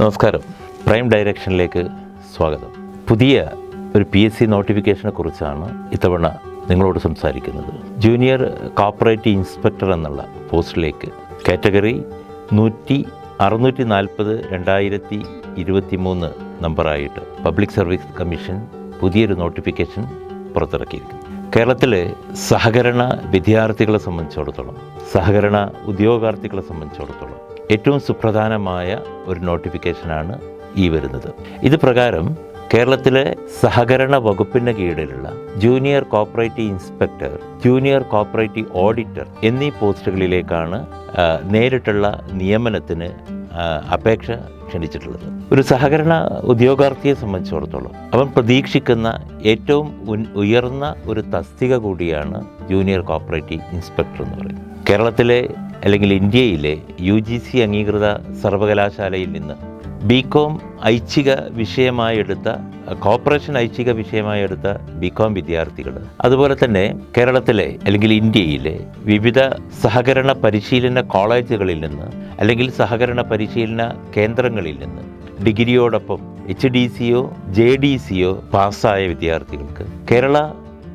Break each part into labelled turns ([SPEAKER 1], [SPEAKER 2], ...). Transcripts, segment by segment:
[SPEAKER 1] നമസ്കാരം. പ്രൈം ഡയറക്ഷനിലേക്ക് സ്വാഗതം. പുതിയ ഒരു പി എസ് സി നോട്ടിഫിക്കേഷനെ കുറിച്ചാണ് ഇത്തവണ നിങ്ങളോട് സംസാരിക്കുന്നത്. ജൂനിയർ കോപ്പറേറ്റ് ഇൻസ്പെക്ടർ എന്നുള്ള പോസ്റ്റിലേക്ക് കാറ്റഗറി നൂറ്റി അറുന്നൂറ്റി നാൽപ്പത് രണ്ടായിരത്തി ഇരുപത്തി മൂന്ന് നമ്പറായിട്ട് പബ്ലിക് സർവീസ് കമ്മീഷൻ പുതിയൊരു നോട്ടിഫിക്കേഷൻ പുറത്തിറക്കിയിരിക്കുന്നു. കേരളത്തിലെ സഹകരണ വിദ്യാർത്ഥികളെ സംബന്ധിച്ചിടത്തോളം സഹകരണ ഉദ്യോഗാർത്ഥികളെ സംബന്ധിച്ചിടത്തോളം ഏറ്റവും സുപ്രധാനമായ ഒരു നോട്ടിഫിക്കേഷനാണ് ഈ വരുന്നത്. ഇത് പ്രകാരം കേരളത്തിലെ സഹകരണ വകുപ്പിന് കീഴിലുള്ള junior cooperative inspector junior cooperative auditor എന്നീ പോസ്റ്റുകളിലേക്കാണ് നേരിട്ടുള്ള നിയമനത്തിന് അപേക്ഷ ക്ഷണിച്ചിട്ടുള്ളത്. ഒരു സഹകരണ ഉദ്യോഗാർത്ഥിയെ സംബന്ധിച്ചിടത്തോളം അവൻ പ്രതീക്ഷിക്കുന്ന ഏറ്റവും ഉയർന്ന ഒരു തസ്തിക കൂടിയാണ് ജൂനിയർ കോപ്പറേറ്റീവ് ഇൻസ്പെക്ടർ എന്ന് പറയുന്നത്. കേരളത്തിലെ അല്ലെങ്കിൽ ഇന്ത്യയിലെ യു ജി സി അംഗീകൃത സർവകലാശാലയിൽ നിന്ന് ബി കോം ഐച്ഛിക വിഷയമായി എടുത്ത കോർപ്പറേഷൻ ഐച്ഛിക വിഷയമായി എടുത്ത ബി കോം വിദ്യാർത്ഥികൾ. അതുപോലെ തന്നെ കേരളത്തിലെ അല്ലെങ്കിൽ ഇന്ത്യയിലെ വിവിധ സഹകരണ പരിശീലന കോളേജുകളിൽ നിന്ന് അല്ലെങ്കിൽ സഹകരണ പരിശീലന കേന്ദ്രങ്ങളിൽ നിന്ന് ഡിഗ്രിയോടൊപ്പം എച്ച് ഡി സിയോ ജെ ഡി സിയോ പാസ്സായ വിദ്യാർത്ഥികൾക്ക് കേരള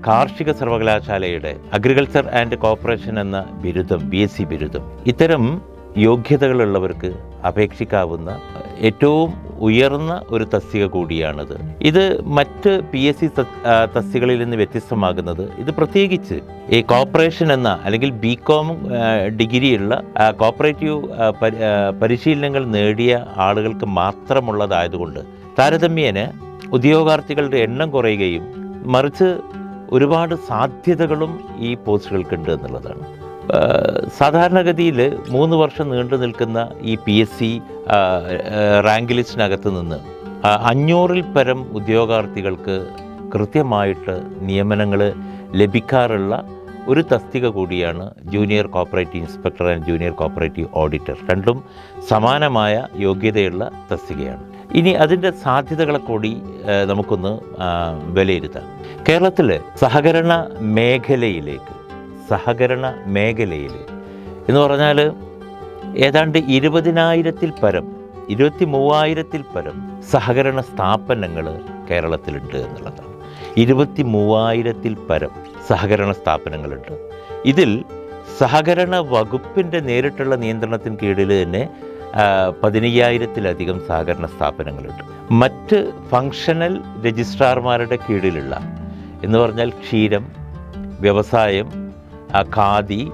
[SPEAKER 1] കാർഷിക സർവകലാശാലയുടെ അഗ്രികൾച്ചർ ആൻഡ് കോർപ്പറേഷൻ എന്ന ബിരുദം ബി എസ് സി ബിരുദം. ഇത്തരം യോഗ്യതകളുള്ളവർക്ക് അപേക്ഷിക്കാവുന്ന ഏറ്റവും ഉയർന്ന ഒരു തസ്തിക കൂടിയാണിത്. ഇത് മറ്റ് പി എസ് സി തസ്തികളിൽ നിന്ന് വ്യത്യസ്തമാകുന്നത് ഇത് പ്രത്യേകിച്ച് ഈ കോപ്പറേഷൻ എന്ന അല്ലെങ്കിൽ ബി കോം ഡിഗ്രിയുള്ള കോപ്പറേറ്റീവ് പരിശീലനങ്ങൾ നേടിയ ആളുകൾക്ക് മാത്രമുള്ളതായതുകൊണ്ട് താരതമ്യേന ഉദ്യോഗാർത്ഥികളുടെ എണ്ണം കുറയുകയും മറിച്ച് ഒരുപാട് സാധ്യതകളും ഈ പോസ്റ്റുകൾക്കുണ്ട് എന്നുള്ളതാണ്. സാധാരണഗതിയിൽ മൂന്ന് വർഷം നീണ്ടു നിൽക്കുന്ന ഈ പി എസ് സി റാങ്ക് ലിസ്റ്റിനകത്ത് നിന്ന് അഞ്ഞൂറിൽ പരം ഉദ്യോഗാർത്ഥികൾക്ക് കൃത്യമായിട്ട് നിയമനങ്ങൾ ലഭിക്കാറുള്ള ഒരു തസ്തിക കൂടിയാണ് junior cooperative inspector and junior cooperative auditor. രണ്ടും സമാനമായ യോഗ്യതയുള്ള തസ്തികയാണ്. ഇനി അതിന്റെ സാധ്യതകളെ കൂടി നമുക്കൊന്ന് വിലയിരുത്താം. കേരളത്തിൽ സഹകരണ മേഖലയിലേക്ക് സഹകരണ മേഖലയിൽ എന്ന് പറഞ്ഞാൽ ഏതാണ്ട് ഇരുപതിനായിരത്തിൽ പരം ഇരുപത്തി മൂവായിരത്തിൽ പരം സഹകരണ സ്ഥാപനങ്ങൾ കേരളത്തിലുണ്ട് എന്നുള്ളതാണ്. ഇരുപത്തി മൂവായിരത്തിൽ പരം സഹകരണ സ്ഥാപനങ്ങളുണ്ട്. ഇതിൽ സഹകരണ വകുപ്പിന്റെ നേരിട്ടുള്ള നിയന്ത്രണത്തിന് കീഴിൽ തന്നെ പതിനയ്യായിരത്തിലധികം സഹകരണ സ്ഥാപനങ്ങളുണ്ട്. മറ്റ് ഫങ്ഷണൽ രജിസ്ട്രാർമാരുടെ കീഴിലുള്ള എന്ന് പറഞ്ഞാൽ ക്ഷീരം വ്യവസായം ഖാദി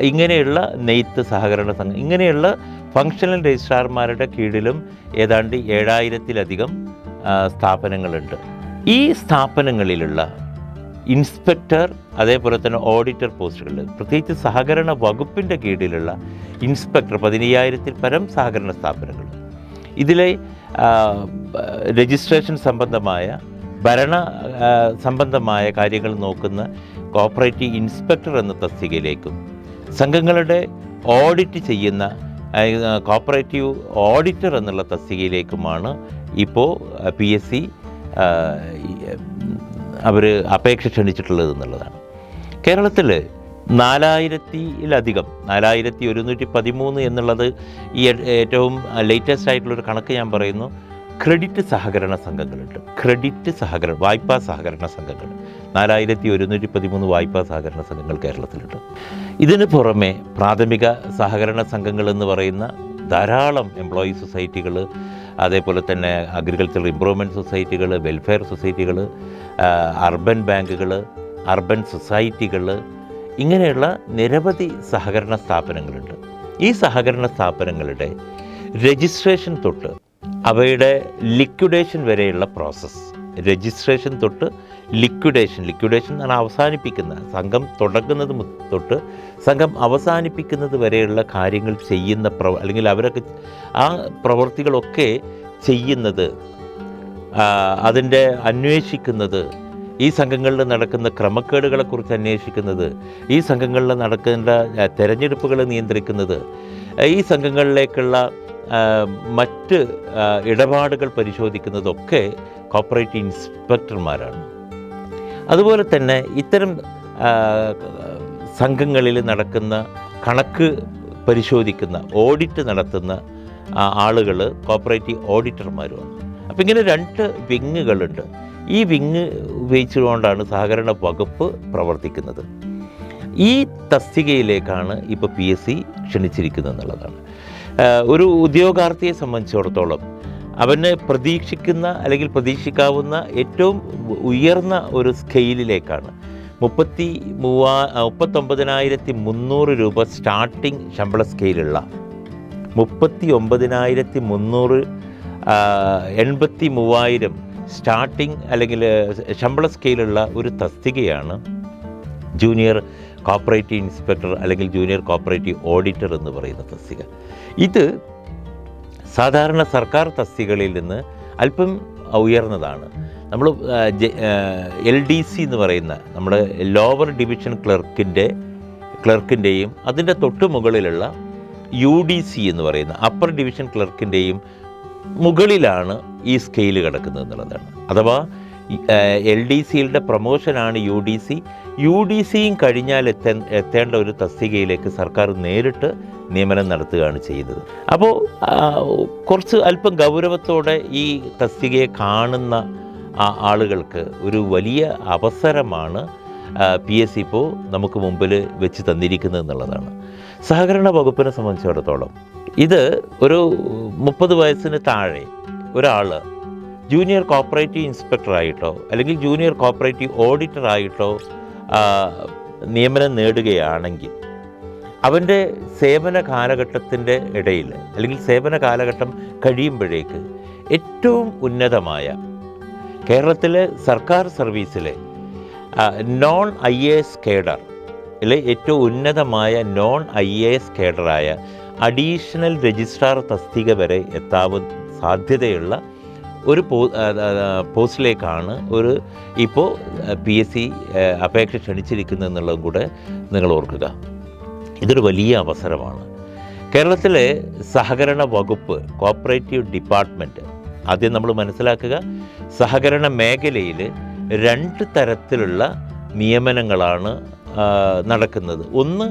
[SPEAKER 1] ഇങ്ങനെയുള്ള നെയ്ത്ത് സഹകരണ സംഘം ഇങ്ങനെയുള്ള ഫങ്ഷണൽ രജിസ്ട്രാർമാരുടെ കീഴിലും ഏതാണ്ട് ഏഴായിരത്തിലധികം സ്ഥാപനങ്ങളുണ്ട്. ഈ സ്ഥാപനങ്ങളിലുള്ള ഇൻസ്പെക്ടർ അതേപോലെ തന്നെ ഓഡിറ്റർ പോസ്റ്റുകളിൽ. പ്രത്യേകിച്ച് സഹകരണ വകുപ്പിന്റെ കീഴിലുള്ള ഇൻസ്പെക്ടർ പതിനയ്യായിരത്തിൽ പരം സഹകരണ സ്ഥാപനങ്ങൾ. ഇതിലെ രജിസ്ട്രേഷൻ സംബന്ധമായ ഭരണ സംബന്ധമായ കാര്യങ്ങൾ നോക്കുന്ന കോപ്പറേറ്റീവ് ഇൻസ്പെക്ടർ എന്ന തസ്തികയിലേക്കും സംഘങ്ങളുടെ ഓഡിറ്റ് ചെയ്യുന്ന കോപ്പറേറ്റീവ് ഓഡിറ്റർ എന്നുള്ള തസ്തികയിലേക്കുമാണ് ഇപ്പോൾ പി എസ് സി അവർ അപേക്ഷ ക്ഷണിച്ചിട്ടുള്ളത് എന്നുള്ളതാണ്. കേരളത്തിൽ നാലായിരത്തിലധികം നാലായിരത്തി ഒരുന്നൂറ്റി പതിമൂന്ന് എന്നുള്ളത് ഈ ഏറ്റവും ലേറ്റസ്റ്റ് ആയിട്ടുള്ളൊരു കണക്ക് ഞാൻ പറയുന്നു. ക്രെഡിറ്റ് സഹകരണ സംഘങ്ങളുണ്ട്. ക്രെഡിറ്റ് സഹകരണ വായ്പാ സഹകരണ സംഘങ്ങൾ. നാലായിരത്തി ഒരുന്നൂറ്റി പതിമൂന്ന് വായ്പാ സഹകരണ സംഘങ്ങൾ കേരളത്തിലുണ്ട്. ഇതിന് പുറമെ പ്രാഥമിക സഹകരണ സംഘങ്ങൾ എന്ന് പറയുന്ന ധാരാളം എംപ്ലോയി സൊസൈറ്റികൾ അതേപോലെ തന്നെ അഗ്രികൾച്ചർ ഇമ്പ്രൂവ്മെന്റ് സൊസൈറ്റികൾ വെൽഫെയർ സൊസൈറ്റികൾ അർബൻ ബാങ്കുകൾ അർബൻ സൊസൈറ്റികൾ ഇങ്ങനെയുള്ള നിരവധി സഹകരണ സ്ഥാപനങ്ങളുണ്ട്. ഈ സഹകരണ സ്ഥാപനങ്ങളുടെ രജിസ്ട്രേഷൻ തൊട്ട് അവയുടെ ലിക്വിഡേഷൻ വരെയുള്ള പ്രോസസ്സ് രജിസ്ട്രേഷൻ തൊട്ട് ലിക്വിഡേഷൻ. ലിക്വിഡേഷൻ എന്നാണ് അവസാനിപ്പിക്കുന്ന സംഘം തുടങ്ങുന്നത് തൊട്ട് സംഘം അവസാനിപ്പിക്കുന്നത് വരെയുള്ള കാര്യങ്ങൾ ചെയ്യുന്ന പ്രവ അല്ലെങ്കിൽ അവരൊക്കെ ആ പ്രവൃത്തികളൊക്കെ ചെയ്യുന്നത് അതിന്റെ അന്വേഷിക്കുന്നത് ഈ സംഘങ്ങളിൽ നടക്കുന്ന ക്രമക്കേടുകളെക്കുറിച്ച് അന്വേഷിക്കുന്നത് ഈ സംഘങ്ങളിൽ നടക്കേണ്ട തെരഞ്ഞെടുപ്പുകൾ നിയന്ത്രിക്കുന്നത് ഈ സംഘങ്ങളിലേക്കുള്ള മറ്റ് ഇടപാടുകൾ പരിശോധിക്കുന്നതൊക്കെ കോപ്പറേറ്റീവ് ഇൻസ്പെക്ടർമാരാണ്. അതുപോലെ തന്നെ ഇത്തരം സംഘങ്ങളിൽ നടക്കുന്ന കണക്ക് പരിശോധിക്കുന്ന ഓഡിറ്റ് നടത്തുന്ന ആളുകൾ കോപ്പറേറ്റീവ് ഓഡിറ്റർമാരുമാണ്. അപ്പോൾ ഇങ്ങനെ രണ്ട് വിങ്ങുകളുണ്ട്. ഈ വിങ് ഉപയോഗിച്ചുകൊണ്ടാണ് സഹകരണ വകുപ്പ് പ്രവർത്തിക്കുന്നത്. ഈ തസ്തികയിലേക്കാണ് ഇപ്പോൾ പി എസ് സി ക്ഷണിച്ചിരിക്കുന്നത് എന്നുള്ളതാണ് ഒരു ഉദ്യോഗാർത്ഥിയെ സംബന്ധിച്ചിടത്തോളം അവന് പ്രതീക്ഷിക്കുന്ന അല്ലെങ്കിൽ പ്രതീക്ഷിക്കാവുന്ന ഏറ്റവും ഉയർന്ന ഒരു സ്കെയിലിലേക്കാണ്. മുപ്പത്തി മൂവാ മുപ്പത്തൊമ്പതിനായിരത്തി മുന്നൂറ് രൂപ സ്റ്റാർട്ടിംഗ് ശമ്പള സ്കെയിലുള്ള മുപ്പത്തി ഒമ്പതിനായിരത്തി മുന്നൂറ് എൺപത്തി മൂവായിരം സ്റ്റാർട്ടിംഗ് അല്ലെങ്കിൽ ശമ്പള സ്കെയിലുള്ള ഒരു തസ്തികയാണ് ജൂനിയർ കോപ്പറേറ്റീവ് ഇൻസ്പെക്ടർ അല്ലെങ്കിൽ ജൂനിയർ കോപ്പറേറ്റീവ് ഓഡിറ്റർ എന്ന് പറയുന്ന തസ്തിക. ഇത് സാധാരണ സർക്കാർ തസ്തികകളിൽ നിന്ന് അല്പം ഉയർന്നതാണ്. നമ്മൾ എൽ ഡി സി എന്ന് പറയുന്ന നമ്മുടെ ലോവർ ഡിവിഷൻ ക്ലർക്കിന്റെ ക്ലർക്കിന്റെയും അതിന്റെ തൊട്ട് മുകളിലുള്ള യു ഡി സി എന്ന് പറയുന്ന അപ്പർ ഡിവിഷൻ ക്ലർക്കിന്റെയും മുകളിലാണ് ഈ സ്കെയിൽ കിടക്കുന്നത് എന്നുള്ളതാണ്. അഥവാ എൽ ഡി സിയുടെ പ്രൊമോഷനാണ് U D C U D സിയും കഴിഞ്ഞാൽ എത്തേ എത്തേണ്ട ഒരു തസ്തികയിലേക്ക് സർക്കാർ നേരിട്ട് നിയമനം നടത്തുകയാണ് ചെയ്യുന്നത്. അപ്പോൾ കുറച്ച് അല്പം ഗൗരവത്തോടെ ഈ തസ്തികയെ കാണുന്ന ആളുകൾക്ക് ഒരു വലിയ അവസരമാണ് പി എസ് ഇപ്പോൾ നമുക്ക് മുമ്പിൽ വെച്ച് തന്നിരിക്കുന്നത് എന്നുള്ളതാണ്. സഹകരണ വകുപ്പിനെ സംബന്ധിച്ചിടത്തോളം ഇത് ഒരു മുപ്പത് വയസ്സിന് താഴെ ഒരാൾ ജൂനിയർ കോപ്പറേറ്റീവ് ഇൻസ്പെക്ടറായിട്ടോ അല്ലെങ്കിൽ ജൂനിയർ കോപ്പറേറ്റീവ് ഓഡിറ്ററായിട്ടോ നിയമനം നേടുകയാണെങ്കിൽ അവന്റെ സേവന കാലഘട്ടത്തിന്റെ ഇടയിൽ അല്ലെങ്കിൽ സേവന കാലഘട്ടം കഴിയുമ്പോഴേക്ക് ഏറ്റവും ഉന്നതമായ കേരളത്തിലെ സർക്കാർ സർവീസിലെ non I A S cadre അല്ലെ ഏറ്റവും ഉന്നതമായ നോൺ ഐ എ എസ് കേഡറായ അഡീഷണൽ രജിസ്ട്രാർ തസ്തിക വരെ എത്താവുന്ന സാധ്യതയുള്ള ഒരു പോസ്റ്റിലേക്കാണ് ഒരു ഇപ്പോൾ പി എസ് സി അപേക്ഷ ക്ഷണിച്ചിരിക്കുന്നത് എന്നുള്ളതും കൂടെ നിങ്ങൾ ഓർക്കുക. ഇതൊരു വലിയ അവസരമാണ്. കേരളത്തിലെ സഹകരണ വകുപ്പ് കോപ്പറേറ്റീവ് ഡിപ്പാർട്ട്മെന്റ് ആദ്യം നമ്മൾ മനസ്സിലാക്കുക സഹകരണ മേഖലയിൽ രണ്ട് തരത്തിലുള്ള നിയമനങ്ങളാണ് നടക്കുന്നത്. ഒന്ന്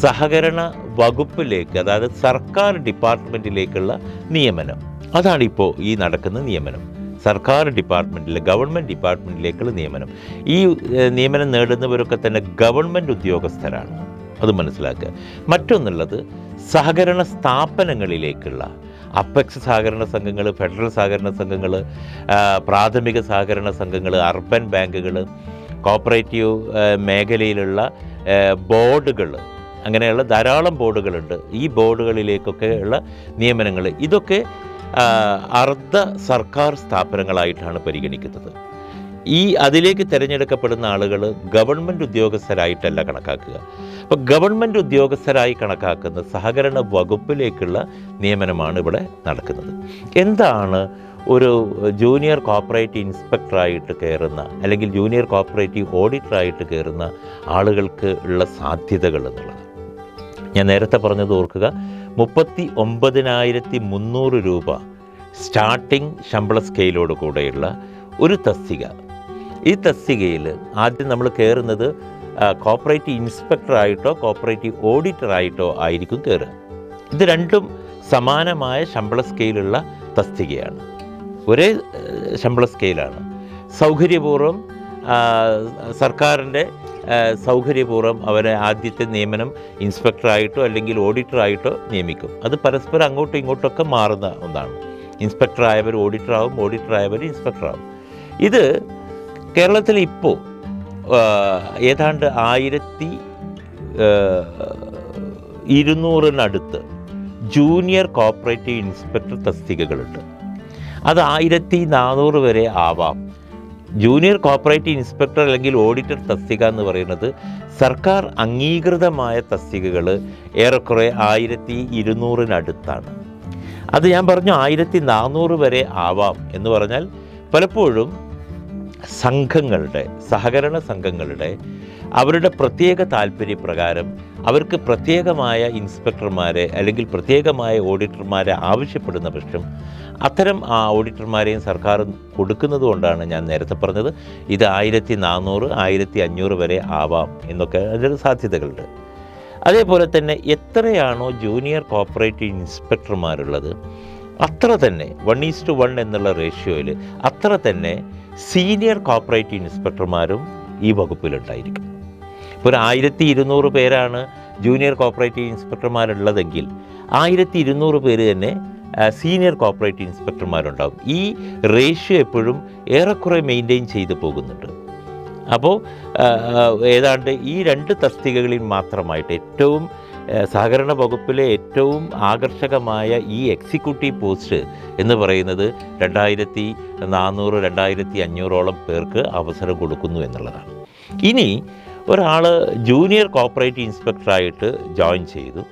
[SPEAKER 1] സഹകരണ വകുപ്പിലേക്ക് അതായത് സർക്കാർ ഡിപ്പാർട്ട്മെന്റിലേക്കുള്ള നിയമനം. അതാണ് ഇപ്പോൾ ഈ നടക്കുന്ന നിയമനം. സർക്കാർ ഡിപ്പാർട്ട്മെന്റിലെ ഗവൺമെന്റ് ഡിപ്പാർട്ട്മെന്റിലേക്കുള്ള നിയമനം. ഈ നിയമനം നേടുന്നവരൊക്കെ തന്നെ ഗവൺമെന്റ് ഉദ്യോഗസ്ഥരാണ്. അത് മനസ്സിലാക്കുക. മറ്റൊന്നുള്ളത് സഹകരണ സ്ഥാപനങ്ങളിലേക്കുള്ള അപ്പെക്സ് സഹകരണ സംഘങ്ങൾ ഫെഡറൽ സഹകരണ സംഘങ്ങൾ പ്രാഥമിക സഹകരണ സംഘങ്ങൾ അർബൻ ബാങ്കുകൾ കോപ്പറേറ്റീവ് മേഖലയിലുള്ള ബോർഡുകൾ അങ്ങനെയുള്ള ധാരാളം ബോർഡുകളുണ്ട്. ഈ ബോർഡുകളിലേക്കൊക്കെ ഉള്ള നിയമനങ്ങൾ ഇതൊക്കെ അർദ്ധ സർക്കാർ സ്ഥാപനങ്ങളായിട്ടാണ് പരിഗണിക്കുന്നത്. ഈ അതിലേക്ക് തിരഞ്ഞെടുക്കപ്പെടുന്ന ആളുകൾ ഗവൺമെന്റ് ഉദ്യോഗസ്ഥരായിട്ടല്ല കണക്കാക്കുക. അപ്പോൾ ഗവൺമെന്റ് ഉദ്യോഗസ്ഥരായി കണക്കാക്കുന്ന സഹകരണ വകുപ്പിലേക്കുള്ള നിയമനമാണ് ഇവിടെ നടക്കുന്നത്. എന്താണ് ഒരു ജൂനിയർ കോപ്പറേറ്റീവ് ഇൻസ്പെക്ടറായിട്ട് കയറുന്ന അല്ലെങ്കിൽ ജൂനിയർ കോപ്പറേറ്റീവ് ഓഡിറ്ററായിട്ട് കയറുന്ന ആളുകൾക്ക് ഉള്ള സാധ്യതകൾ എന്നുള്ളത്? ഞാൻ നേരത്തെ പറഞ്ഞത് ഓർക്കുക. മുപ്പത്തി ഒമ്പതിനായിരത്തി മുന്നൂറ് രൂപ സ്റ്റാർട്ടിംഗ് ശമ്പള സ്കെയിലോട് കൂടെയുള്ള ഒരു തസ്തിക. ഈ തസ്തികയിൽ ആദ്യം നമ്മൾ കയറുന്നത് കോപ്പറേറ്റീവ് ഇൻസ്പെക്ടറായിട്ടോ കോപ്പറേറ്റീവ് ഓഡിറ്ററായിട്ടോ ആയിരിക്കും കയറുക. ഇത് രണ്ടും സമാനമായ ശമ്പള സ്കെയിലുള്ള തസ്തികയാണ്. ഒരേ ശമ്പള സ്കെയിലാണ്. സൗകര്യപൂർവം സർക്കാരിന്റെ സൗകര്യപൂർവം അവരെ ആദ്യത്തെ നിയമനം ഇൻസ്പെക്ടറായിട്ടോ അല്ലെങ്കിൽ ഓഡിറ്ററായിട്ടോ നിയമിക്കും. അത് പരസ്പരം അങ്ങോട്ടും ഇങ്ങോട്ടൊക്കെ മാറുന്ന ഒന്നാണ്. ഇൻസ്പെക്ടറായവർ ഓഡിറ്ററാവും ഓഡിറ്ററായവർ ഇൻസ്പെക്ടറാവും. ഇത് കേരളത്തിൽ ഇപ്പോൾ ഏതാണ്ട് ആയിരത്തി ഇരുന്നൂറിനടുത്ത് ജൂനിയർ കോപ്പറേറ്റീവ് ഇൻസ്പെക്ടർ തസ്തികകളുണ്ട്. അത് ആയിരത്തി നാനൂറ് വരെ ആവാം. ജൂനിയർ കോപ്പറേറ്റീവ് ഇൻസ്പെക്ടർ അല്ലെങ്കിൽ ഓഡിറ്റർ തസ്തിക എന്ന് പറയുന്നത് സർക്കാർ അംഗീകൃതമായ തസ്തികകൾ ഏറെക്കുറെ ആയിരത്തി ഇരുന്നൂറിനടുത്താണ്. അത് ഞാൻ പറഞ്ഞു ആയിരത്തി നാനൂറ് വരെ ആവാം എന്ന് പറഞ്ഞാൽ പലപ്പോഴും സംഘങ്ങളുടെ സഹകരണ സംഘങ്ങളുടെ അവരുടെ പ്രത്യേക താല്പര്യപ്രകാരം അവർക്ക് പ്രത്യേകമായ ഇൻസ്പെക്ടർമാരെ അല്ലെങ്കിൽ പ്രത്യേകമായ ഓഡിറ്റർമാരെ ആവശ്യപ്പെടുന്ന പക്ഷം അത്തരം ആ ഓഡിറ്റർമാരെയും സർക്കാർ കൊടുക്കുന്നത് കൊണ്ടാണ് ഞാൻ നേരത്തെ പറഞ്ഞത്. ഇത് ആയിരത്തി നാനൂറ് ആയിരത്തി അഞ്ഞൂറ് വരെ ആവാം എന്നൊക്കെ അതിന്റെ സാധ്യതകളുണ്ട്. അതേപോലെ തന്നെ എത്രയാണോ ജൂനിയർ കോപ്പറേറ്റീവ് ഇൻസ്പെക്ടർമാരുള്ളത് അത്ര തന്നെ വൺ ഈസ് ടു വൺ എന്നുള്ള റേഷ്യോയിൽ അത്ര തന്നെ സീനിയർ കോപ്പറേറ്റീവ് ഇൻസ്പെക്ടർമാരും ഈ വകുപ്പിലുണ്ടായിരിക്കും. ഇപ്പോൾ ഒരു ആയിരത്തി ഇരുന്നൂറ് പേരാണ് ജൂനിയർ കോപ്പറേറ്റീവ് ഇൻസ്പെക്ടർമാരുള്ളതെങ്കിൽ ആയിരത്തി ഇരുന്നൂറ് പേര് തന്നെ സീനിയർ കോപ്പറേറ്റീവ് ഇൻസ്പെക്ടർമാരുണ്ടാകും ഈ റേഷ്യോ എപ്പോഴും ഏറെക്കുറെ മെയിന്റെയിൻ ചെയ്തു പോകുന്നുണ്ട്. അപ്പോൾ ഏതാണ്ട് ഈ രണ്ട് തസ്തികകളിൽ മാത്രമായിട്ട് ഏറ്റവും സഹകരണ വകുപ്പിലെ ഏറ്റവും ആകർഷകമായ ഈ എക്സിക്യൂട്ടീവ് പോസ്റ്റ് എന്ന് പറയുന്നത് രണ്ടായിരത്തി നാനൂറ് രണ്ടായിരത്തി അഞ്ഞൂറോളം പേർക്ക് അവസരം കൊടുക്കുന്നു എന്നുള്ളതാണ്. ഇനി ഒരാൾ ജൂനിയർ കോപ്പറേറ്റീവ് ഇൻസ്പെക്ടറായിട്ട് ജോയിൻ ചെയ്തു.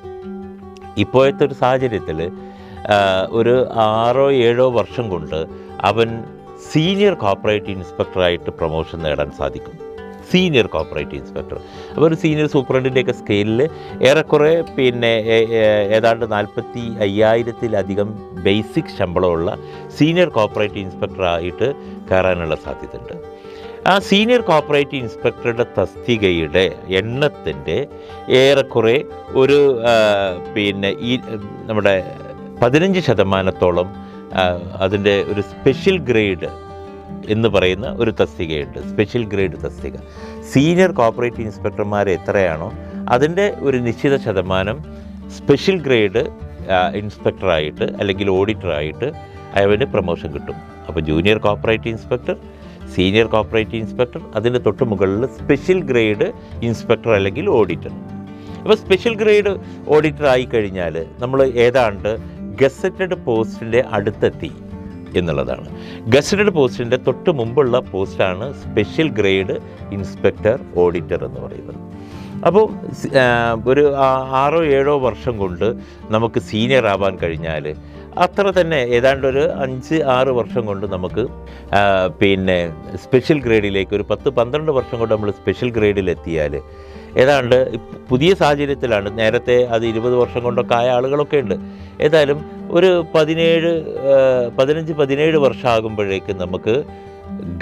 [SPEAKER 1] ഇപ്പോഴത്തെ ഒരു സാഹചര്യത്തിൽ ഒരു ആറോ ഏഴോ വർഷം കൊണ്ട് അവൻ സീനിയർ കോപ്പറേറ്റീവ് ഇൻസ്പെക്ടറായിട്ട് പ്രൊമോഷൻ നേടാൻ സാധിക്കും. Senior cooperative inspector. അപ്പോൾ ഒരു സീനിയർ സൂപ്രണ്ടിന്റെയൊക്കെ സ്കെയിലിൽ ഏറെക്കുറെ പിന്നെ ഏതാണ്ട് നാൽപ്പത്തി അയ്യായിരത്തിലധികം ബേസിക് ശമ്പളമുള്ള സീനിയർ കോപ്പറേറ്റീവ് ഇൻസ്പെക്ടറായിട്ട് കയറാനുള്ള സാധ്യതയുണ്ട്. ആ സീനിയർ കോപ്പറേറ്റീവ് ഇൻസ്പെക്ടറുടെ തസ്തികയുടെ എണ്ണത്തിന്റെ ഏറെക്കുറെ ഒരു പിന്നെ ഈ നമ്മുടെ പതിനഞ്ച് ശതമാനത്തോളം അതിന്റെ ഒരു സ്പെഷ്യൽ ഗ്രേഡ് എന്ന് പറയുന്ന ഒരു തസ്തികയുണ്ട് സ്പെഷ്യൽ ഗ്രേഡ് തസ്തിക. സീനിയർ കോപ്പറേറ്റീവ് ഇൻസ്പെക്ടർമാർ എത്രയാണോ അതിന്റെ ഒരു നിശ്ചിത ശതമാനം സ്പെഷ്യൽ ഗ്രേഡ് ഇൻസ്പെക്ടറായിട്ട് അല്ലെങ്കിൽ ഓഡിറ്ററായിട്ട് അവന് പ്രൊമോഷൻ കിട്ടും. അപ്പോൾ junior cooperative inspector senior cooperative inspector അതിന്റെ തൊട്ട് മുകളിൽ സ്പെഷ്യൽ ഗ്രേഡ് ഇൻസ്പെക്ടർ അല്ലെങ്കിൽ ഓഡിറ്റർ അപ്പോൾ സ്പെഷ്യൽ ഗ്രേഡ് ഓഡിറ്റർ ആയി കഴിഞ്ഞാൽ നമ്മൾ ഏതാണ്ട് ഗസറ്റഡ് പോസ്റ്റിന്റെ അടുത്തെത്തി. എന്നുള്ളതാണ്. ഗസറ്റഡ് പോസ്റ്റിന്റെ തൊട്ട് മുമ്പുള്ള പോസ്റ്റാണ് സ്പെഷ്യൽ ഗ്രേഡ് ഇൻസ്പെക്ടർ ഓഡിറ്റർ എന്ന് പറയുന്നത്. അപ്പോൾ ഒരു ആറോ ഏഴോ വർഷം കൊണ്ട് നമുക്ക് സീനിയർ ആവാൻ കഴിഞ്ഞാൽ അത്ര തന്നെ ഏതാണ്ട് ഒരു അഞ്ച് ആറ് വർഷം കൊണ്ട് നമുക്ക് പിന്നെ സ്പെഷ്യൽ ഗ്രേഡിലേക്ക് ഒരു പത്ത് പന്ത്രണ്ട് വർഷം കൊണ്ട് നമ്മൾ സ്പെഷ്യൽ ഗ്രേഡിൽ എത്തിയാൽ ഏതാണ്ട് പുതിയ സാഹചര്യത്തിലാണ് നേരത്തെ അത് ഇരുപത് വർഷം കൊണ്ടൊക്കെ ആയ ആളുകളൊക്കെ ഉണ്ട്. ഏതായാലും ഒരു പതിനേഴ് പതിനഞ്ച് പതിനേഴ് വർഷമാകുമ്പോഴേക്കും നമുക്ക്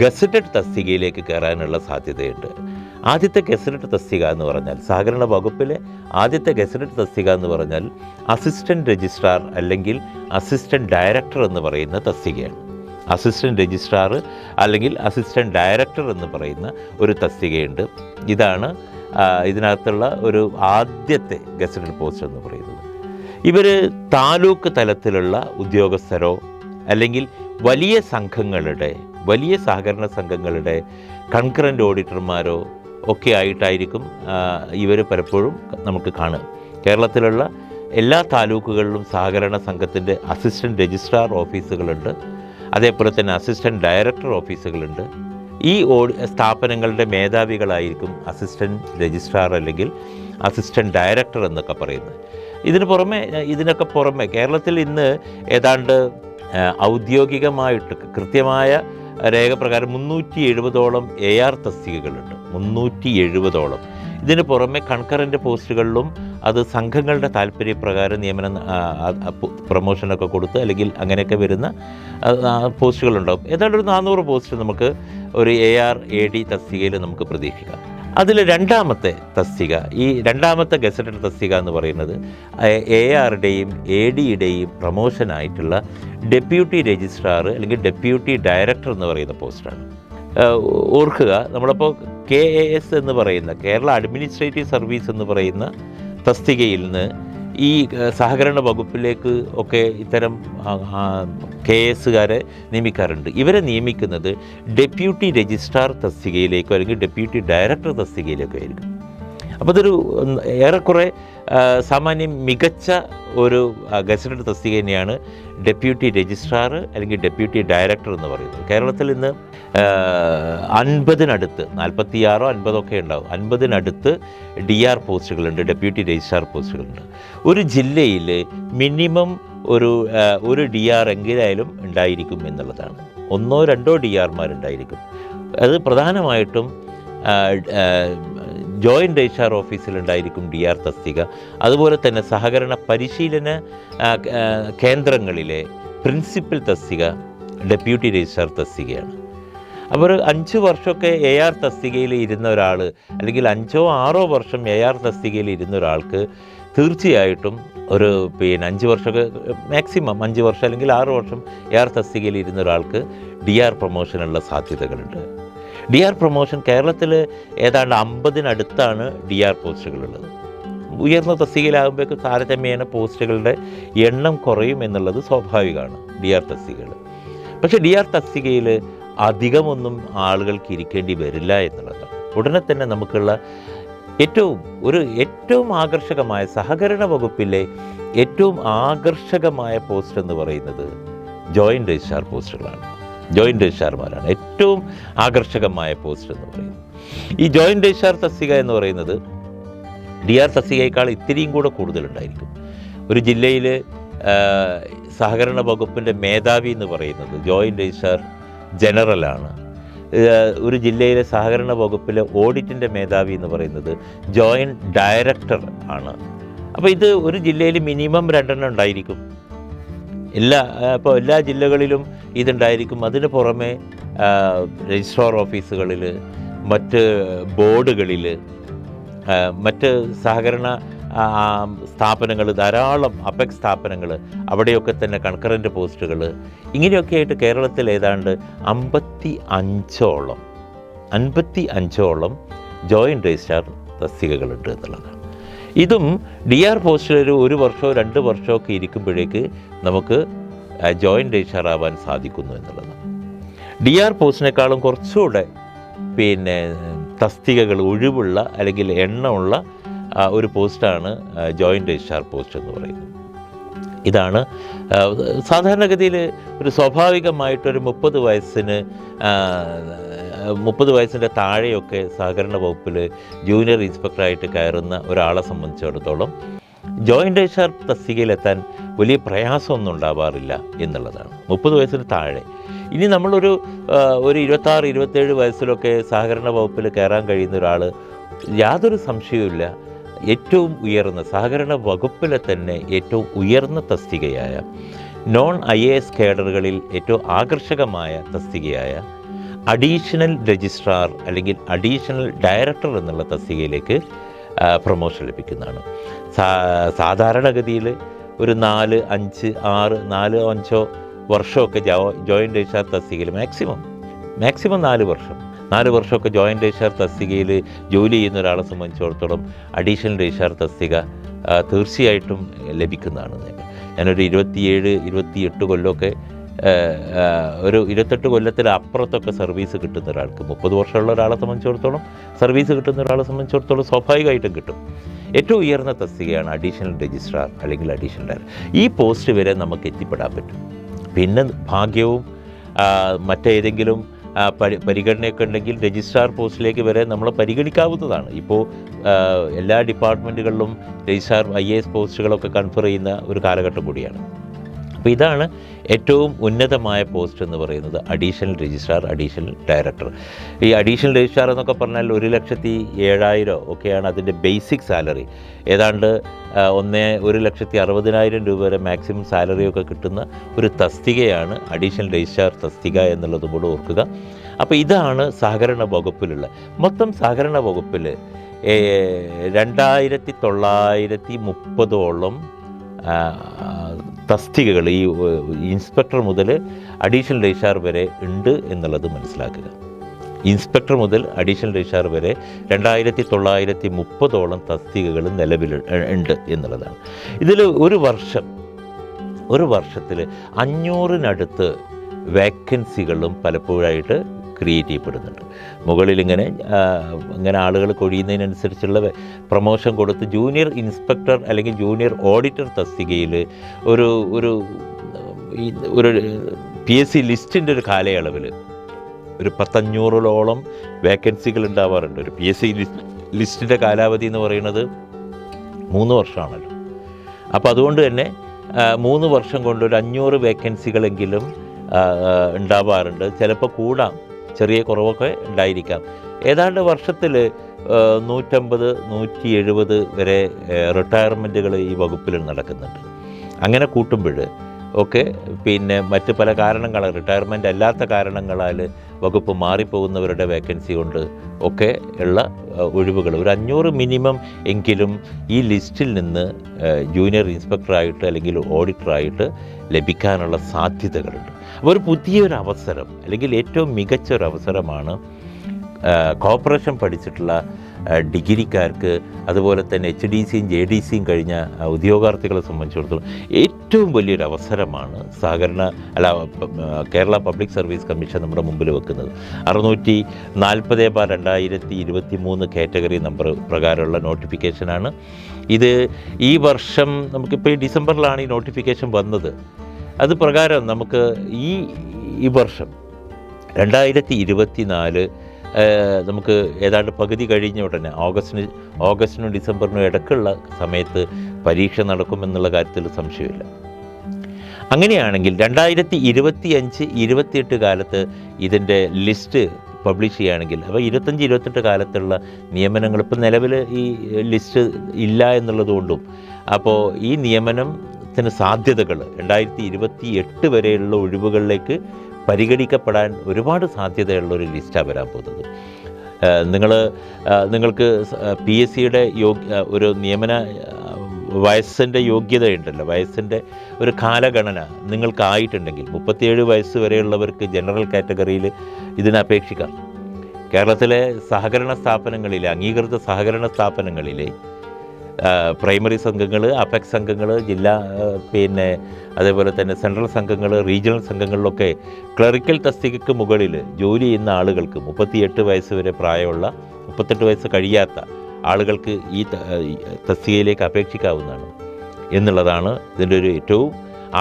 [SPEAKER 1] ഗസറ്റഡ് തസ്തികയിലേക്ക് കയറാനുള്ള സാധ്യതയുണ്ട്. ആദ്യത്തെ ഗസറ്റഡ് തസ്തിക എന്ന് പറഞ്ഞാൽ സഹകരണ വകുപ്പിലെ ആദ്യത്തെ ഗസറ്റഡ് തസ്തിക എന്ന് പറഞ്ഞാൽ അസിസ്റ്റന്റ് രജിസ്ട്രാർ അല്ലെങ്കിൽ അസിസ്റ്റന്റ് ഡയറക്ടർ എന്ന് പറയുന്ന തസ്തികയാണ്. അസിസ്റ്റന്റ് രജിസ്ട്രാർ അല്ലെങ്കിൽ അസിസ്റ്റന്റ് ഡയറക്ടർ എന്ന് പറയുന്ന ഒരു തസ്തികയുണ്ട്. ഇതാണ് ഇതിനകത്തുള്ള ഒരു ആദ്യത്തെ ഗസറ്റഡ് പോസ്റ്റ് എന്ന് പറയുന്നത്. ഇവർ താലൂക്ക് തലത്തിലുള്ള ഉദ്യോഗസ്ഥരോ അല്ലെങ്കിൽ വലിയ സംഘങ്ങളുടെ വലിയ സഹകരണ സംഘങ്ങളുടെ കൺകറന്റ് ഓഡിറ്റർമാരോ ഒക്കെ ആയിട്ടായിരിക്കും ഇവർ പലപ്പോഴും നമുക്ക് കാണുക. കേരളത്തിലുള്ള എല്ലാ താലൂക്കുകളിലും സഹകരണ സംഘത്തിന്റെ അസിസ്റ്റന്റ് രജിസ്ട്രാർ ഓഫീസുകളുണ്ട് അതേപോലെ തന്നെ അസിസ്റ്റന്റ് ഡയറക്ടർ ഓഫീസുകളുണ്ട് ഈ സ്ഥാപനങ്ങളുടെ മേധാവികളായിരിക്കും അസിസ്റ്റന്റ് രജിസ്ട്രാർ അല്ലെങ്കിൽ അസിസ്റ്റന്റ് ഡയറക്ടർ എന്നൊക്കെ പറയുന്നത്. ഇതിന് പുറമെ ഇതിനൊക്കെ പുറമെ കേരളത്തിൽ ഇന്ന് ഏതാണ്ട് ഔദ്യോഗികമായിട്ട് കൃത്യമായ രേഖപ്രകാരം മുന്നൂറ്റി എഴുപതോളം എ ആർ തസ്തികകളുണ്ട്. മുന്നൂറ്റി എഴുപതോളം ഇതിന് പുറമെ കൺകറന്റ് പോസ്റ്റുകളിലും അത് സംഘങ്ങളുടെ താല്പര്യപ്രകാരം നിയമനം പ്രൊമോഷനൊക്കെ കൊടുത്ത് അല്ലെങ്കിൽ അങ്ങനെയൊക്കെ വരുന്ന പോസ്റ്റുകളുണ്ടാകും ഏതാണ്ട് ഒരു നാനൂറ് പോസ്റ്റ് നമുക്ക് ഒരു എ ആർ എ ഡി തസ്തികയിൽ നമുക്ക് പ്രതീക്ഷിക്കാം. അതിൽ രണ്ടാമത്തെ തസ്തിക ഈ രണ്ടാമത്തെ ഗസറ്റഡ് തസ്തിക എന്ന് പറയുന്നത് എ ആറുടെയും എ ഡിയുടെയും പ്രൊമോഷനായിട്ടുള്ള ഡെപ്യൂട്ടി രജിസ്ട്രാർ അല്ലെങ്കിൽ ഡെപ്യൂട്ടി ഡയറക്ടർ എന്ന് പറയുന്ന പോസ്റ്റാണ്. ഓർക്കുക നമ്മളപ്പോൾ കെ എ എസ് എന്ന് പറയുന്ന കേരള അഡ്മിനിസ്ട്രേറ്റീവ് സർവീസ് എന്ന് പറയുന്ന തസ്തികയിൽ നിന്ന് ഈ സഹകരണ വകുപ്പിലേക്ക് ഒക്കെ ഇത്തരം കെ എസുകാരെ നിയമിക്കാറുണ്ട്. ഇവരെ നിയമിക്കുന്നത് ഡെപ്യൂട്ടി രജിസ്ട്രാർ തസ്തികയിലേക്കോ അല്ലെങ്കിൽ ഡെപ്യൂട്ടി ഡയറക്ടർ തസ്തികയിലേക്കോ ആയിരിക്കും. അപ്പോൾ അതൊരു ഏറെക്കുറെ സാമാന്യം മികച്ച ഒരു ഗസറ്റഡ് തസ്തിക തന്നെയാണ് ഡെപ്യൂട്ടി രജിസ്ട്രാർ അല്ലെങ്കിൽ ഡെപ്യൂട്ടി ഡയറക്ടർ എന്ന് പറയുന്നത്. കേരളത്തിൽ ഇന്ന് അൻപതിനടുത്ത് നാൽപ്പത്തിയാറോ അൻപതോ ഒക്കെ ഉണ്ടാവും. അൻപതിനടുത്ത് ഡി ആർ പോസ്റ്റുകളുണ്ട് ഡെപ്യൂട്ടി രജിസ്ട്രാർ പോസ്റ്റുകളുണ്ട്. ഒരു ജില്ലയിൽ മിനിമം ഒരു ഒരു ഡി ആർ എങ്കിലായാലും ഉണ്ടായിരിക്കും എന്നുള്ളതാണ്. ഒന്നോ രണ്ടോ ഡി ആർമാരുണ്ടായിരിക്കും അത് പ്രധാനമായിട്ടും ആ, എച്ച് ആർ ഓഫീസിലുണ്ടായിരിക്കും ഡി ആർ തസ്തിക. അതുപോലെ തന്നെ സഹകരണ പരിശീലന കേന്ദ്രങ്ങളിലെ പ്രിൻസിപ്പൽ തസ്തിക ഡെപ്യൂട്ടി രജിസ്ട്രാർ തസ്തികയാണ്. അപ്പോൾ ഒരു അഞ്ച് വർഷമൊക്കെ എ ആർ തസ്തികയിൽ ഇരുന്ന ഒരാൾ അല്ലെങ്കിൽ അഞ്ചോ ആറോ വർഷം എ ആർ തസ്തികയിൽ ഇരുന്ന ഒരാൾക്ക് തീർച്ചയായിട്ടും ഒരു പിന്നെ അഞ്ച് വർഷമൊക്കെ മാക്സിമം അഞ്ച് വർഷം അല്ലെങ്കിൽ ആറ് വർഷം എ ആർ തസ്തികയിൽ ഇരുന്ന ഒരാൾക്ക് ഡി ആർ പ്രൊമോഷനുള്ള സാധ്യതകളുണ്ട്. ഡി ആർ പ്രൊമോഷൻ കേരളത്തിൽ ഏതാണ്ട് അമ്പതിനടുത്താണ് ഡി ആർ പോസ്റ്റുകളുള്ളത്. ഉയർന്ന തസ്തികയിലാകുമ്പോഴേക്കും താരതമ്യേന പോസ്റ്റുകളുടെ എണ്ണം കുറയും എന്നുള്ളത് സ്വാഭാവികമാണ് ഡി ആർ തസ്തികകൾ പക്ഷേ ഡി ആർ തസ്തികയിൽ അധികമൊന്നും ആളുകൾക്ക് ഇരിക്കേണ്ടി വരില്ല എന്നുള്ളതാണ്. ഉടനെ തന്നെ നമുക്കുള്ള ഏറ്റവും ഒരു ഏറ്റവും ആകർഷകമായ സഹകരണ വകുപ്പിലെ ഏറ്റവും ആകർഷകമായ പോസ്റ്റ് എന്ന് പറയുന്നത് ജോയിന്റ് രജിസ്ട്രാർ പോസ്റ്റുകളാണ്. ജോയിന്റ് രജിസ്ട്രാർമാരാണ് ഏറ്റവും ആകർഷകമായ പോസ്റ്റ് എന്ന് പറയുന്നത്. ഈ ജോയിന്റ് രജിസ്ട്രാർ തസ്തിക എന്ന് പറയുന്നത് ഡി ആർ തസ്തികയേക്കാൾ ഇത്തിരിയും കൂടെ കൂടുതലുണ്ടായിരിക്കും. ഒരു ജില്ലയിൽ സഹകരണ വകുപ്പിന്റെ മേധാവി എന്ന് പറയുന്നത് ജോയിന്റ് രജിസ്ട്രാർ ജനറലാണ് ഒരു ജില്ലയിലെ സഹകരണ വകുപ്പിലെ ഓഡിറ്റിന്റെ മേധാവി എന്ന് പറയുന്നത് ജോയിന്റ് ഡയറക്ടർ ആണ്. അപ്പോൾ ഇത് ഒരു ജില്ലയിൽ മിനിമം രണ്ടെണ്ണം ഉണ്ടായിരിക്കും. എല്ലാ ഇപ്പോൾ എല്ലാ ജില്ലകളിലും ഇതുണ്ടായിരിക്കും. അതിന് പുറമെ രജിസ്ട്രാർ ഓഫീസുകളിൽ മറ്റ് ബോർഡുകളിൽ മറ്റ് സഹകരണ സ്ഥാപനങ്ങൾ ധാരാളം അപെക് സ്ഥാപനങ്ങൾ അവിടെയൊക്കെ തന്നെ കൺകറന്റ് പോസ്റ്റുകൾ ഇങ്ങനെയൊക്കെ ആയിട്ട് കേരളത്തിൽ ഏതാണ്ട് അമ്പത്തി അഞ്ചോളം അൻപത്തി അഞ്ചോളം ജോയിന്റ് രജിസ്ട്രാർ തസ്തികകളുണ്ട് എന്നുള്ളതാണ് ഇതും ഡി ആർ പോസ്റ്റിൽ ഒരു ഒരു വർഷമോ രണ്ട് വർഷമോ ഒക്കെ ഇരിക്കുമ്പോഴേക്ക് നമുക്ക് ജോയിന്റ് രജിസ്റ്റർ ആവാൻ സാധിക്കുന്നു എന്നുള്ളതാണ്. ഡി ആർ പോസ്റ്റിനേക്കാളും കുറച്ചുകൂടെ പിന്നെ തസ്തികകൾ ഒഴിവുള്ള അല്ലെങ്കിൽ എണ്ണമുള്ള ഒരു പോസ്റ്റാണ് ജോയിന്റ് രജിസ്ട്രാർ പോസ്റ്റ് എന്ന് പറയുന്നത്. ഇതാണ് സാധാരണഗതിയിൽ ഒരു സ്വാഭാവികമായിട്ടൊരു മുപ്പത് വയസ്സിന് മുപ്പത് വയസ്സിന്റെ താഴെയൊക്കെ സഹകരണ വകുപ്പിൽ ജൂനിയർ ഇൻസ്പെക്ടറായിട്ട് കയറുന്ന ഒരാളെ സംബന്ധിച്ചിടത്തോളം ജോയിന്റ് രജിസ്ട്രാർ തസ്തികയിലെത്താൻ വലിയ പ്രയാസമൊന്നും ഉണ്ടാവാറില്ല എന്നുള്ളതാണ്. മുപ്പത് വയസ്സിന് താഴെ. ഇനി നമ്മളൊരു ഒരു ഇരുപത്താറ് ഇരുപത്തേഴ് വയസ്സിലൊക്കെ സഹകരണ വകുപ്പിൽ കയറാൻ കഴിയുന്ന ഒരാൾ യാതൊരു സംശയവുമില്ല. ഏറ്റവും ഉയർന്ന സഹകരണ വകുപ്പിലെ തന്നെ ഏറ്റവും ഉയർന്ന തസ്തികയായ നോൺ ഐ എ എസ് കേഡറുകളിൽ ഏറ്റവും ആകർഷകമായ തസ്തികയായ അഡീഷണൽ രജിസ്ട്രാർ അല്ലെങ്കിൽ അഡീഷണൽ ഡയറക്ടർ എന്നുള്ള തസ്തികയിലേക്ക് പ്രൊമോഷൻ ലഭിക്കുന്നതാണ്. സാ സാധാരണഗതിയിൽ ഒരു നാല് അഞ്ച് ആറ് നാല് അഞ്ചോ വർഷമൊക്കെ ജോ ജോയിന്റ് രജിസ്ട്രാർ തസ്തികയിൽ മാക്സിമം മാക്സിമം നാല് വർഷം. നാല് വർഷമൊക്കെ ജോയിന്റ് രജിസ്ട്രാർ തസ്തികയിൽ ജോലി ചെയ്യുന്ന ഒരാളെ സംബന്ധിച്ചിടത്തോളം അഡീഷണൽ രജിസ്ട്രാർ തസ്തിക തീർച്ചയായിട്ടും ലഭിക്കുന്നതാണ്. ഞാനൊരു ഇരുപത്തിയേഴ് ഇരുപത്തിയെട്ട് കൊല്ലമൊക്കെ ഒരു ഇരുപത്തെട്ട് കൊല്ലത്തിൽ അപ്പുറത്തൊക്കെ സർവീസ് കിട്ടുന്ന ഒരാൾക്ക് മുപ്പത് വർഷമുള്ള ഒരാളെ സംബന്ധിച്ചിടത്തോളം സർവീസ് കിട്ടുന്ന ഒരാളെ സംബന്ധിച്ചിടത്തോളം സ്വാഭാവികമായിട്ടും കിട്ടും. ഏറ്റവും ഉയർന്ന തസ്തികയാണ് അഡീഷണൽ രജിസ്ട്രാർ അല്ലെങ്കിൽ അഡീഷണൽ ഡയറക്ടർ ഈ പോസ്റ്റ് വരെ നമുക്ക് എത്തിപ്പെടാൻ പറ്റും. പിന്നെ ഭാഗ്യവും മറ്റേതെങ്കിലും പരി പരിഗണനയൊക്കെ ഉണ്ടെങ്കിൽ രജിസ്ട്രാർ പോസ്റ്റിലേക്ക് വരെ നമ്മൾ പരിഗണിക്കാവുന്നതാണ്. ഇപ്പോൾ എല്ലാ ഡിപ്പാർട്ട്മെന്റുകളിലും രജിസ്ട്രാർ ഐ എ എസ് പോസ്റ്റുകളൊക്കെ കൺഫർ ചെയ്യുന്ന ഒരു കാലഘട്ടം കൂടിയാണ്. അപ്പോൾ ഇതാണ് ഏറ്റവും ഉന്നതമായ പോസ്റ്റ് എന്ന് പറയുന്നത് അഡീഷണൽ രജിസ്ട്രാർ അഡീഷണൽ ഡയറക്ടർ. ഈ അഡീഷണൽ രജിസ്ട്രാർ എന്നൊക്കെ പറഞ്ഞാൽ ഒരു ലക്ഷത്തി ഏഴായിരം ഒക്കെയാണ് അതിന്റെ ബേസിക് സാലറി. ഏതാണ്ട് ഒന്ന് ഒരു ലക്ഷത്തി അറുപതിനായിരം രൂപ വരെ മാക്സിമം സാലറിയൊക്കെ കിട്ടുന്ന ഒരു തസ്തികയാണ് അഡീഷണൽ രജിസ്ട്രാർ തസ്തിക എന്നുള്ളത് കൂടെ ഓർക്കുക. അപ്പോൾ ഇതാണ് സഹകരണ വകുപ്പിലുള്ള. മൊത്തം സഹകരണ വകുപ്പിൽ രണ്ടായിരത്തി തൊള്ളായിരത്തി മുപ്പതോളം തസ്തികകൾ ഈ ഇൻസ്പെക്ടർ മുതൽ അഡീഷണൽ രജിസ്ട്രാർ വരെ ഉണ്ട് എന്നുള്ളത് മനസ്സിലാക്കുക. ഇൻസ്പെക്ടർ മുതൽ അഡീഷണൽ രജിസ്ട്രാർ വരെ രണ്ടായിരത്തി തൊള്ളായിരത്തി മുപ്പതോളം തസ്തികകൾ നിലവിൽ ഉണ്ട് എന്നുള്ളതാണ്. ഇതിൽ ഒരു വർഷം ഒരു വർഷത്തിൽ അഞ്ഞൂറിനടുത്ത് വേക്കൻസികളും പലപ്പോഴായിട്ട് ക്രിയേറ്റ് ചെയ്യപ്പെടുന്നുണ്ട്. മുകളിൽ ഇങ്ങനെ ആളുകൾ കൊഴിയുന്നതിനനുസരിച്ചുള്ള പ്രമോഷൻ കൊടുത്ത് ജൂനിയർ ഇൻസ്പെക്ടർ അല്ലെങ്കിൽ ജൂനിയർ ഓഡിറ്റർ തസ്തികയിൽ ഒരു ഒരു ഒരു പി എസ് സി ലിസ്റ്റിന്റെ ഒരു കാലയളവിൽ ഒരു പത്തഞ്ഞൂറിലോളം വേക്കൻസികൾ ഉണ്ടാവാറുണ്ട്. ഒരു പി എസ് സി ലിസ്റ്റിന്റെ കാലാവധി എന്ന് പറയുന്നത് മൂന്ന് വർഷമാണല്ലോ. അപ്പോൾ അതുകൊണ്ട് തന്നെ മൂന്ന് വർഷം കൊണ്ട് ഒരു അഞ്ഞൂറ് വേക്കൻസികളെങ്കിലും ഉണ്ടാവാറുണ്ട്. ചിലപ്പോൾ കൂടാം. ചെറിയ കുറവൊക്കെ ഉണ്ടായിരിക്കാം. ഏതാണ്ട് വർഷത്തിൽ നൂറ്റമ്പത് നൂറ്റി എഴുപത് വരെ റിട്ടയർമെന്റുകൾ ഈ വകുപ്പിൽ നടക്കുന്നുണ്ട്. അങ്ങനെ കൂട്ടുമ്പോൾ ഒക്കെ പിന്നെ മറ്റ് പല കാരണങ്ങൾ റിട്ടയർമെന്റ് അല്ലാത്ത കാരണങ്ങളാൽ വകുപ്പ് മാറിപ്പോകുന്നവരുടെ വേക്കൻസി കൊണ്ട് ഒക്കെ ഉള്ള ഒഴിവുകൾ ഒരു അഞ്ഞൂറ് മിനിമം എങ്കിലും ഈ ലിസ്റ്റിൽ നിന്ന് ജൂനിയർ ഇൻസ്പെക്ടറായിട്ട് അല്ലെങ്കിൽ ഓഡിറ്ററായിട്ട് ലഭിക്കാനുള്ള സാധ്യതകളുണ്ട്. അപ്പോൾ ഒരു പുതിയൊരു അവസരം അല്ലെങ്കിൽ ഏറ്റവും മികച്ച ഒരു അവസരമാണ് കോർപ്പറേഷൻ പഠിച്ചിട്ടുള്ള ഡിഗ്രിക്കാർക്ക് അതുപോലെ തന്നെ എച്ച് ഡി സിയും ജെ ഡി സിയും കഴിഞ്ഞ ഉദ്യോഗാർത്ഥികളെ സംബന്ധിച്ചിടത്തോളം ഏറ്റവും വലിയൊരു അവസരമാണ് സഹകരണ അല്ല കേരള പബ്ലിക് സർവീസ് കമ്മീഷൻ നമ്മുടെ മുമ്പിൽ വെക്കുന്നത്. അറുന്നൂറ്റി നാൽപ്പത് ബാർ രണ്ടായിരത്തി ഇരുപത്തി മൂന്ന് കാറ്റഗറി നമ്പർ പ്രകാരമുള്ള നോട്ടിഫിക്കേഷനാണ്. ഇത് ഈ വർഷം നമുക്കിപ്പോൾ ഈ ഡിസംബറിലാണ് ഈ നോട്ടിഫിക്കേഷൻ വന്നത്. അത് പ്രകാരം നമുക്ക് ഈ ഈ വർഷം രണ്ടായിരത്തി ഇരുപത്തി നാല് നമുക്ക് ഏതാണ്ട് പകുതി കഴിഞ്ഞ ഉടനെ ഓഗസ്റ്റിന് ഓഗസ്റ്റിനും ഡിസംബറിനും ഇടയ്ക്കുള്ള സമയത്ത് പരീക്ഷ നടക്കുമെന്നുള്ള കാര്യത്തിൽ സംശയമില്ല. അങ്ങനെയാണെങ്കിൽ രണ്ടായിരത്തി ഇരുപത്തി അഞ്ച് ഇരുപത്തിയെട്ട് കാലത്ത് ഇതിന്റെ ലിസ്റ്റ് പബ്ലിഷ് ചെയ്യുകയാണെങ്കിൽ അപ്പോൾ ഇരുപത്തഞ്ച് ഇരുപത്തെട്ട് കാലത്തുള്ള നിയമനങ്ങൾ ഇപ്പം നിലവിൽ ഈ ലിസ്റ്റ് ഇല്ല എന്നുള്ളതുകൊണ്ടും അപ്പോൾ ഈ നിയമനത്തിന് സാധ്യതകൾ രണ്ടായിരത്തി ഇരുപത്തി എട്ട് വരെയുള്ള ഒഴിവുകളിലേക്ക് പരിഗണിക്കപ്പെടാൻ ഒരുപാട് സാധ്യതയുള്ള ഒരു ലിസ്റ്റാണ് വരാൻ പോകുന്നത്. നിങ്ങൾ നിങ്ങൾക്ക് പി എസ് സിയുടെ യോഗ്യ ഒരു നിയമന വയസ്സിന്റെ യോഗ്യതയുണ്ടല്ലോ. വയസ്സിന്റെ ഒരു കാലഗണന നിങ്ങൾക്കായിട്ടുണ്ടെങ്കിൽ മുപ്പത്തിയേഴ് വയസ്സ് വരെയുള്ളവർക്ക് ജനറൽ കാറ്റഗറിയിൽ ഇതിന് അപേക്ഷിക്കാം. കേരളത്തിലെ സഹകരണ സ്ഥാപനങ്ങളിലെ അംഗീകൃത സഹകരണ സ്ഥാപനങ്ങളിലെ പ്രൈമറി സംഘങ്ങൾ അഫക്ട് സംഘങ്ങൾ ജില്ലാ പിന്നെ അതേപോലെ തന്നെ സെൻട്രൽ സംഘങ്ങൾ റീജിയണൽ സംഘങ്ങളിലൊക്കെ ക്ലറിക്കൽ തസ്തികയ്ക്ക് മുകളിൽ ജോലി ചെയ്യുന്ന ആളുകൾക്ക് മുപ്പത്തിയെട്ട് വയസ്സ് വരെ പ്രായമുള്ള മുപ്പത്തെട്ട് വയസ്സ് കഴിയാത്ത ആളുകൾക്ക് ഈ തസ്തികയിലേക്ക് അപേക്ഷിക്കാവുന്നതാണ് എന്നുള്ളതാണ് ഇതിന്റെ ഒരു ഏറ്റവും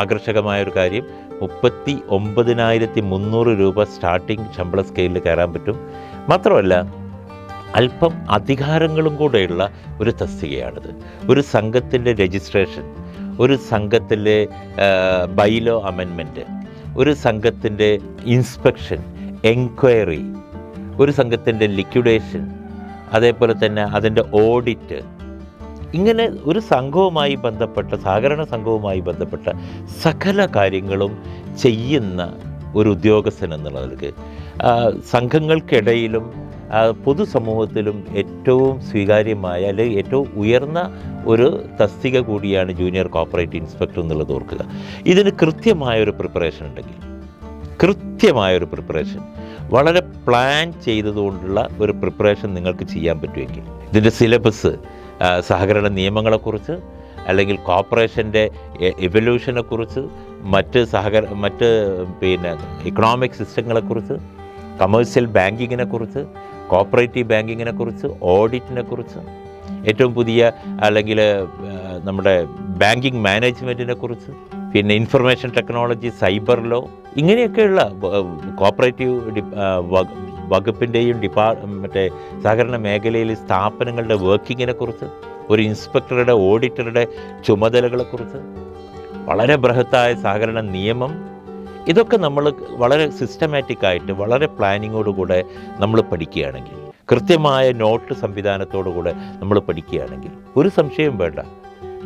[SPEAKER 1] ആകർഷകമായ ഒരു കാര്യം. മുപ്പത്തി ഒമ്പതിനായിരത്തി മുന്നൂറ് രൂപ സ്റ്റാർട്ടിംഗ് ശമ്പള സ്കെയിലിൽ കയറാൻ പറ്റും. മാത്രമല്ല അല്പം അധികാരങ്ങളും കൂടെയുള്ള ഒരു തസ്തികയാണിത്. ഒരു സംഘത്തിന്റെ രജിസ്ട്രേഷൻ ഒരു സംഘത്തിലെ ബൈലോ അമെൻമെന്റ് ഒരു സംഘത്തിന്റെ ഇൻസ്പെക്ഷൻ എൻക്വയറി ഒരു സംഘത്തിന്റെ ലിക്വിഡേഷൻ അതേപോലെ തന്നെ അതിന്റെ ഓഡിറ്റ്. ഇങ്ങനെ ഒരു സംഘവുമായി ബന്ധപ്പെട്ട സഹകരണ സംഘവുമായി ബന്ധപ്പെട്ട സകല കാര്യങ്ങളും ചെയ്യുന്ന ഒരു ഉദ്യോഗസ്ഥൻ എന്നുള്ള നിലയ്ക്ക് സംഘങ്ങൾക്കിടയിലും പൊതുസമൂഹത്തിലും ഏറ്റവും സ്വീകാര്യമായ അല്ലെങ്കിൽ ഏറ്റവും ഉയർന്ന ഒരു തസ്തിക കൂടിയാണ് ജൂനിയർ കോപ്പറേറ്റീവ് ഇൻസ്പെക്ടർ എന്നുള്ളത് ഓർക്കുക. ഇതിന് കൃത്യമായ ഒരു പ്രിപ്പറേഷൻ ഉണ്ടെങ്കിൽ കൃത്യമായൊരു പ്രിപ്പറേഷൻ വളരെ പ്ലാൻ ചെയ്തതുകൊണ്ടുള്ള ഒരു പ്രിപ്പറേഷൻ നിങ്ങൾക്ക് ചെയ്യാൻ പറ്റുമെങ്കിൽ ഇതിന്റെ സിലബസ് സഹകരണ നിയമങ്ങളെക്കുറിച്ച് അല്ലെങ്കിൽ കോർപ്പറേഷന്റെ എവല്യൂഷനെക്കുറിച്ച് മറ്റ് സഹകര മറ്റ് പിന്നെ ഇക്കണോമിക് സിസ്റ്റങ്ങളെക്കുറിച്ച് കമേഴ്സ്യൽ ബാങ്കിങ്ങിനെ കുറിച്ച് കോപ്പറേറ്റീവ് ബാങ്കിങ്ങിനെ കുറിച്ച് ഓഡിറ്റിനെ കുറിച്ച് ഏറ്റവും പുതിയ അല്ലെങ്കിൽ നമ്മുടെ ബാങ്കിങ് മാനേജ്മെന്റിനെ കുറിച്ച് പിന്നെ ഇൻഫർമേഷൻ ടെക്നോളജി സൈബർ ലോ ഇങ്ങനെയൊക്കെയുള്ള കോപ്പറേറ്റീവ് വകുപ്പിന്റെയും ഡിപ്പാ മറ്റേ സഹകരണ മേഖലയിൽ സ്ഥാപനങ്ങളുടെ വർക്കിങ്ങിനെ കുറിച്ച് ഒരു ഇൻസ്പെക്ടറുടെ ഓഡിറ്ററുടെ ചുമതലകളെക്കുറിച്ച് വളരെ ബൃഹത്തായ സഹകരണ നിയമം ഇതൊക്കെ നമ്മൾ വളരെ സിസ്റ്റമാറ്റിക് ആയിട്ട് വളരെ പ്ലാനിങ്ങോടുകൂടെ നമ്മൾ പഠിക്കുകയാണെങ്കിൽ കൃത്യമായ നോട്ട് സംവിധാനത്തോടുകൂടെ നമ്മൾ പഠിക്കുകയാണെങ്കിൽ ഒരു സംശയം വേണ്ട.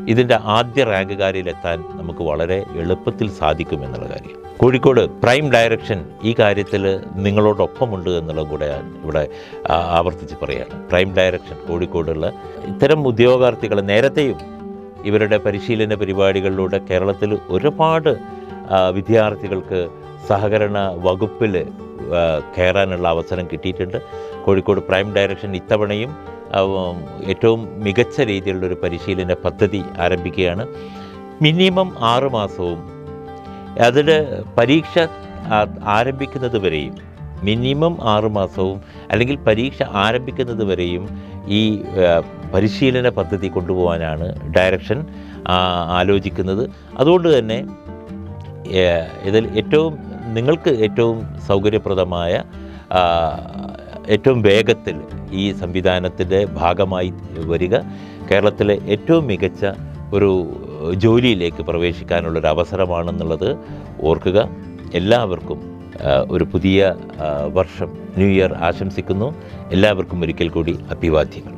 [SPEAKER 1] ഇതിന്റെ ആദ്യ റാങ്കുകാരിലെത്താൻ നമുക്ക് വളരെ എളുപ്പത്തിൽ സാധിക്കും എന്നുള്ള കാര്യം. കോഴിക്കോട് പ്രൈം ഡയറക്ഷൻ ഈ കാര്യത്തിൽ നിങ്ങളോടൊപ്പമുണ്ട് എന്നുള്ളത് കൂടെ ഇവിടെ ആവർത്തിച്ച് പറയുകയാണ്. പ്രൈം ഡയറക്ഷൻ കോഴിക്കോടുള്ള ഇത്തരം ഉദ്യോഗാർത്ഥികൾ നേരത്തെയും ഇവരുടെ പരിശീലന പരിപാടികളിലൂടെ കേരളത്തിൽ ഒരുപാട് വിദ്യാർത്ഥികൾക്ക് സഹകരണ വകുപ്പിൽ കയറാനുള്ള അവസരം കിട്ടിയിട്ടുണ്ട്. കോഴിക്കോട് പ്രൈം ഡയറക്ഷൻ ഇത്തവണയും ഏറ്റവും മികച്ച രീതിയിലുള്ളൊരു പരിശീലന പദ്ധതി ആരംഭിക്കുകയാണ്. മിനിമം ആറുമാസവും അതിൽ പരീക്ഷ ആരംഭിക്കുന്നത് വരെയും മിനിമം ആറുമാസവും അല്ലെങ്കിൽ പരീക്ഷ ആരംഭിക്കുന്നത് വരെയും ഈ പരിശീലന പദ്ധതി കൊണ്ടുപോകാനാണ് ഡയറക്ഷൻ ആലോചിക്കുന്നത്. അതുകൊണ്ട് തന്നെ ഇതിൽ ഏറ്റവും നിങ്ങൾക്ക് ഏറ്റവും സൗകര്യപ്രദമായ ഏറ്റവും വേഗത്തിൽ ഈ സംവിധാനത്തിന്റെ ഭാഗമായി വരിക കേരളത്തിലെ ഏറ്റവും മികച്ച ഒരു ജോലിയിലേക്ക് പ്രവേശിക്കാനുള്ളൊരു അവസരമാണെന്നുള്ളത് ഓർക്കുക. എല്ലാവർക്കും ഒരു പുതിയ വർഷം ന്യൂ ഇയർ ആശംസിക്കുന്നു. എല്ലാവർക്കും ഒരിക്കൽ കൂടി അഭിവാദ്യങ്ങൾ.